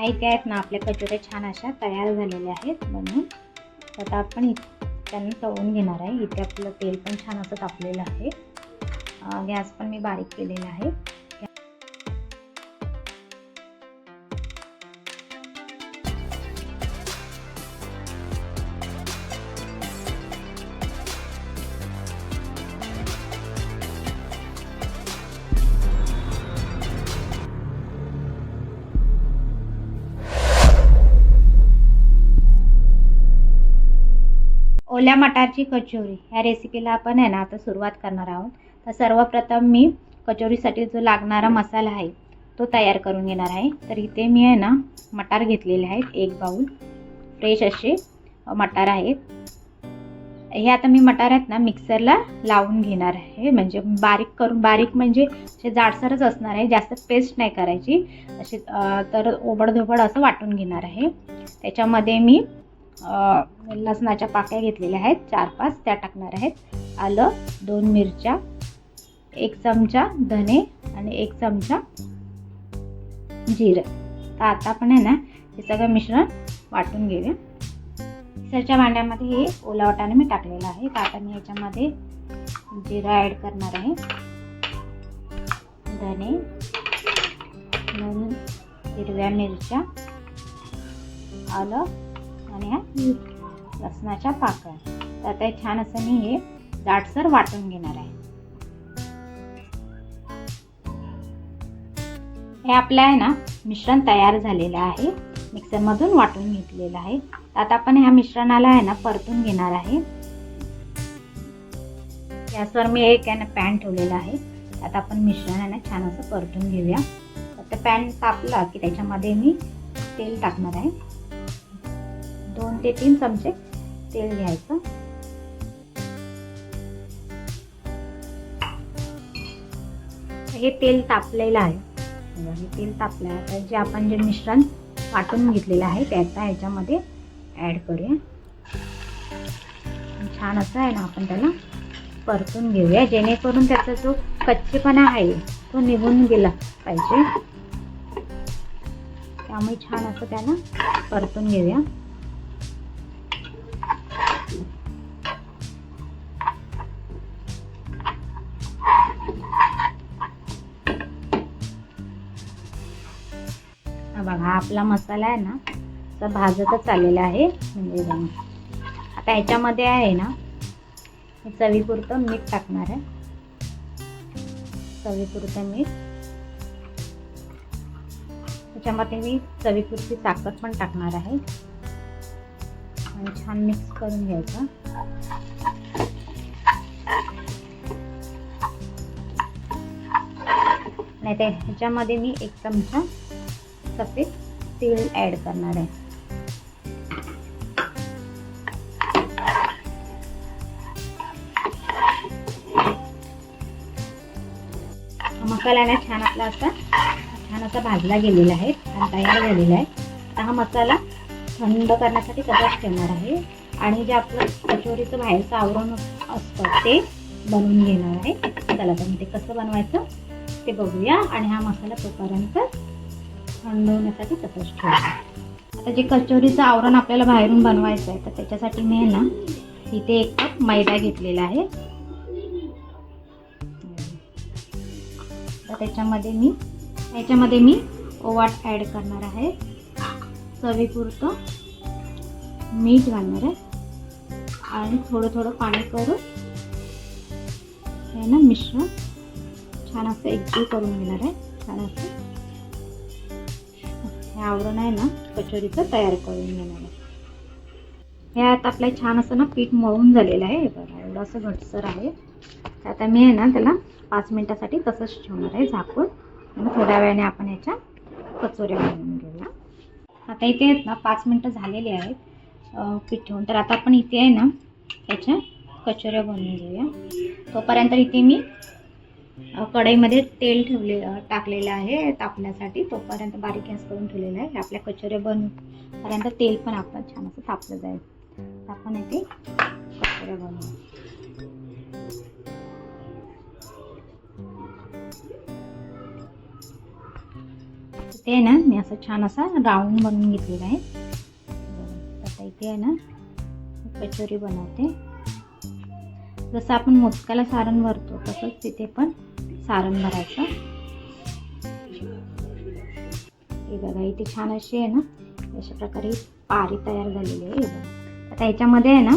ह्या इथे आहेत ना आपल्या कचोऱ्या छान अशा तयार झालेल्या आहेत म्हणून तर आता आपण त्यांना तळून घेणार आहे. इथे आपलं तेल पण छान असं तापलेलं आहे. गॅस पण मी बारीक केलेला आहे. ओल्या मटारची कचोरी. ह्या रेसिपीला आपण आहे ना आता सुरुवात करणार आहोत. तर सर्वप्रथम मी कचोरीसाठी जो लागणारा मसाला आहे तो तयार करून घेणार आहे. तर इथे मी आहे ना मटार घेतलेले आहेत एक बाऊल फ्रेश असे मटार आहेत. हे आता मी मटार आहेत ना मिक्सरला लावून घेणार आहे. म्हणजे बारीक करून बारीक म्हणजे असे जाडसरच असणार आहे जास्त पेस्ट नाही करायची. असे तर ओबडधोबड असं वाटून घेणार आहे. त्याच्यामध्ये मी लसणाच्या पाकळ्या घेतलेल्या आहेत. चार पाच त्या टाकणार आहेत. आलं दोन मिरच्या एक चमचा धने आणि एक चमचा जिरं. तर आता आपण आहे ना हे सगळं मिश्रण वाटून घेऊया. मिक्सरच्या भांड्यामध्ये हे ओला वाटाणे मी टाकलेलं आहे. तर आता मी याच्यामध्ये जिरं ॲड करणार आहे. धने दोन हिरव्या मिरच्या आलं आणि ह्या लसणाच्या पाकळ्या. तर आता हे छान असं मी हे जाडसर वाटून घेणार आहे. हे आपलं आहे ना मिश्रण तयार झालेलं आहे. मिक्सरमधून वाटून घेतलेलं आहे. आता आपण ह्या मिश्रणाला आहे ना परतून घेणार आहे. गॅसवर मी एक आहे ना पॅन ठेवलेला आहे. आता आपण मिश्रण आहे ना छान असं परतून घेऊया. आता पॅन तापला की त्याच्यामध्ये मी तेल टाकणार आहे. दोन ते तीन चमचे तेल घ्यायचं. हे तेल तापलेलं आहे. हे तेल तापलं आहे. जे आपण जे मिश्रण वाटून घेतलेलं आहे त्याचा ह्याच्यामध्ये ॲड करूया. छान असं आहे ना आपण त्याला परतून घेऊया. जेणेकरून त्याचा जो कच्चेपणा आहे तो निघून गेला पाहिजे. त्यामुळे छान असं त्याला परतून घेऊया. बघा हा आपला मसाला आहे ना तर भाजतच चाललेला आहे. म्हणजे आता ह्याच्यामध्ये आहे ना चवीपुरतं मीठ टाकणार आहे. चवीपुरतं मीठ. त्याच्यामध्ये मी चवीपुरती साखर पण टाकणार आहे. आणि छान मिक्स करून घ्यायचं. नाही ते ह्याच्यामध्ये मी एक चमचा सफेद तेल ॲड करणार आहे. हा मसाला ना छान आपला असा छान असा भाजला गेलेला आहे छान तयार झालेला आहे. आता हा मसाला थंड करण्यासाठी तसाच ठेवणार आहे. आणि जे आपलं कचोरीचं बाहेरचं आवरण असतं ते बनवून घेणार आहे. चला तर मग ते कसं बनवायचं ते बघूया. आणि हा मसाला तोपर्यंत थंड होण्यासाठी तसंच ठेवतो आता जे कचोरीचं आवरण आपल्याला बाहेरून बनवायचं आहे तर त्याच्यासाठी मी आहे ना इथे एक कप मैदा घेतलेला आहे. तर त्याच्यामध्ये मी याच्यामध्ये मी ओवाट ॲड करणार आहे. चवीपुरतं मीठ घालणार आहे. आणि थोडं थोडं पाणी करून हे ना मिश्रण छान असं एकजीव करून घेणार आहे. छान असं हे आवरण आहे ना कचोरीचं तयार करून घेणार आहे. हे आता आपलं छान असं ना पीठ मळून झालेलं आहे. हे बघा एवढं असं घटसर आहे. तर आता मी आहे ना त्याला पाच मिनटासाठी तसंच ठेवणार आहे झाकून. आणि थोड्या वेळाने आपण याच्या कचोऱ्या बनवून घेऊया. आता इथे आहेत ना पाच मिनटं झालेली आहेत. पीठ ठेवून. तर आता आपण इथे आहे ना याच्या कचोऱ्या बनवून घेऊया. तोपर्यंत इथे मी कढईमध्ये तेल ठेवले टाकलेलं आहे तापण्यासाठी. तोपर्यंत बारीक गॅस करून ठेवलेला आहे. आपल्या कचोऱ्या बनपर्यंत तेल पण आपलं छान असं तापलं जाईल. आपण इथे कचोऱ्या बनवू. ते आहे ना मी असं छान असा राऊंड बनवून घेतलेला आहे. आता इथे आहे ना कचोरी बनवते. जसं आपण मोदकाला सारण भरतो तसंच तिथे पण सारण भरायचं. हे बघा इथे छान अशी आहे ना अशा प्रकारे पारी तयार झालेली आहे. बघा. आता ह्याच्यामध्ये आहे ना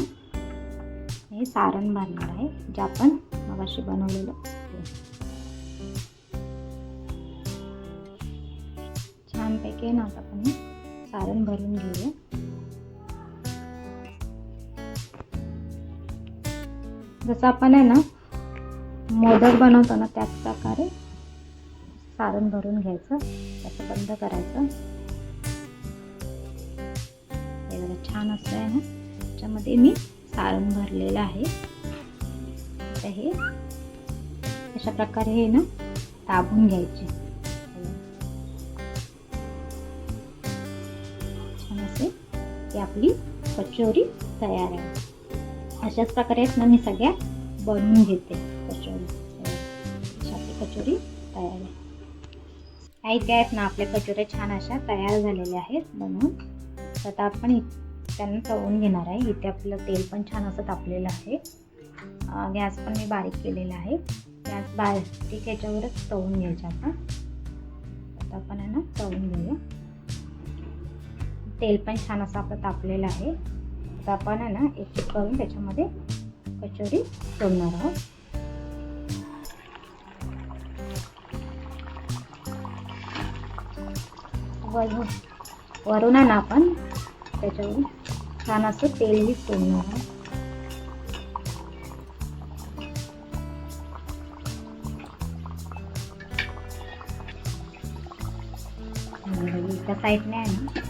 हे सारण भरणार आहे जे आपण मगाशी बनवलेलं. छानपैकी आहे ना आता आपण हे सारण भरून घेऊया. जसं आपण आहे ना मोदक बनवतो ना त्याच प्रकारे सारण भरून घ्यायचं त्याचं बंद करायचं. हे बघा छान असं आहे ना? त्याच्यामध्ये मी सारण भरलेलं आहे. हे अशा प्रकारे हे ना दाबून घ्यायचे. छान असे ही आपली कचोरी तयार आहे. अशाच प्रकारे ना मी सगळ्या बनवून घेते. कचोरी तयार आहे. काही आहेत ना आपल्या कचोऱ्या छान अशा तयार झालेल्या आहेत बनवून. तर आता आपण त्यांना तळून घेणार आहे. इथे आपलं तेल पण छान असं तापलेलं आहे. गॅस पण मी बारीक केलेला आहे. गॅस बारीक याच्यावरच तळून घ्यायचं आपण आता आपण आहे ना तळून घेऊया. तेल पण छान असं आपलं तापलेलं आहे. आता आपण आहे ना एक करून त्याच्यामध्ये कचोरी सोडणार आहोत. वरून वरून आहे ना आपण त्याच्यावरून छान असं तेलही सोडणार आहे एका साईडने आहे ना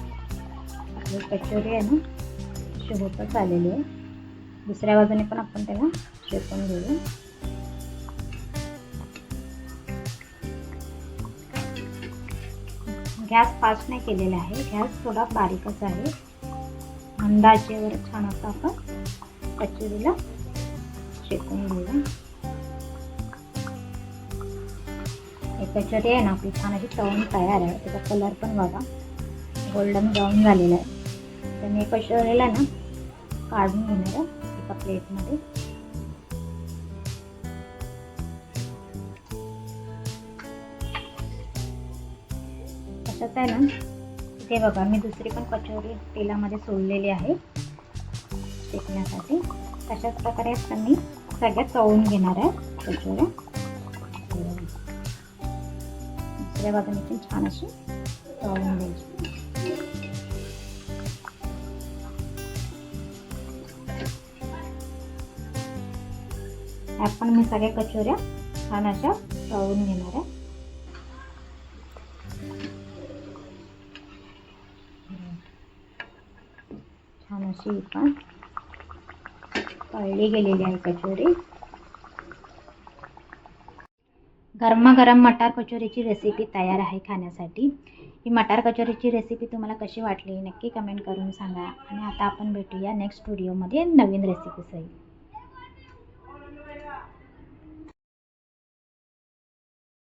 कचोरी आहे ना अशी आलेली आहे. दुसऱ्या बाजूने पण आपण त्याला शेकून घेऊ. गॅस फास्ट नाही केलेला आहे. गॅस थोडा बारीकच आहे. अंदाजेवर छान असं आपण कचोरीला शेकून घेऊया. हे कचोरी आहे ना आपली छान अशी तळून तयार आहे. त्याचा कलर पण बघा. गोल्डन ब्राऊन झालेला आहे. तर मी कचोरीला ना काढून घेणार एका प्लेटमध्ये तसंच आहे ना? ते बघा मी दुसरी पण कचोरी तेलामध्ये सोडलेली आहे. शेकण्यासाठी. तशाच प्रकारे आता मी सगळ्या तळून घेणार आहे कचोऱ्या. दुसऱ्या बाजूने पण छान अशी तळून घ्यायची. आपण पण मी सगळ्या कचोऱ्या छान अशा तळून घेणार आहे. अशी पण तळली गेलेली आहे कचोरी. गरमागरम मटार कचोरीची रेसिपी तयार आहे खाण्यासाठी. ही मटार कचोरीची रेसिपी तुम्हाला कशी वाटली नक्की कमेंट करून सांगा. आणि आता आपण भेटूया नेक्स्ट व्हिडिओमध्ये नवीन रेसिपीसहित